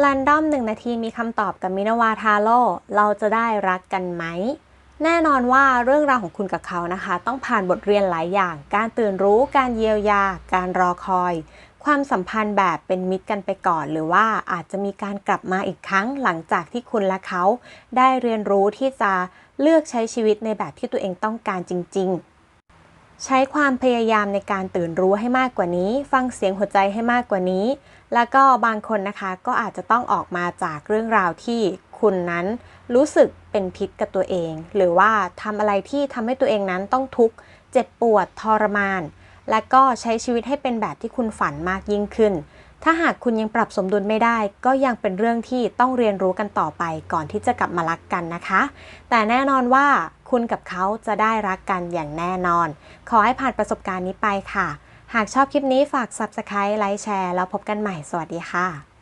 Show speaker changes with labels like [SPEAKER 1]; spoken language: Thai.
[SPEAKER 1] แรนดอมหนึ่งนาทีมีคำตอบกับมินาวาทาโร่เราจะได้รักกันไหม แน่นอนว่าเรื่องราวของคุณกับเขานะคะ ต้องผ่านบทเรียนหลายอย่าง การตื่นรู้การเยียวยา การรอคอย ความสัมพันธ์แบบเป็นมิตรกันไปก่อน หรือว่าอาจจะมีการกลับมาอีกครั้งหลังจากที่คุณและเขา ได้เรียนรู้ที่จะเลือกใช้ชีวิตในแบบที่ตัวเองต้องการจริง ๆ ใช้ความพยายามในการตื่นรู้ให้มากกว่านี้ ฟังเสียงหัวใจให้มากกว่านี้ แล้วก็บางคนนะคะก็อาจจะต้องออกมาจากเรื่องราวที่คุณนั้นรู้สึกเป็นพิษกับตัวเอง หรือว่าทำอะไรที่ทำให้ตัวเองนั้นต้องทุกข์เจ็บปวดทรมาน และก็ใช้ชีวิตให้เป็นแบบที่คุณฝันมากยิ่งขึ้น ถ้าหากคุณยังปรับสมดุลไม่ได้ ก็ยังเป็นเรื่องที่ต้องเรียนรู้กันต่อไปก่อนที่จะกลับมารักกันนะคะ แต่แน่นอนว่าคุณกับเขาจะได้รักกันอย่างแน่นอน ขอให้ผ่านประสบการณ์นี้ไปค่ะ หากชอบคลิปนี้ฝาก Subscribe ไลค์แชร์แล้วพบกันใหม่สวัสดีค่ะ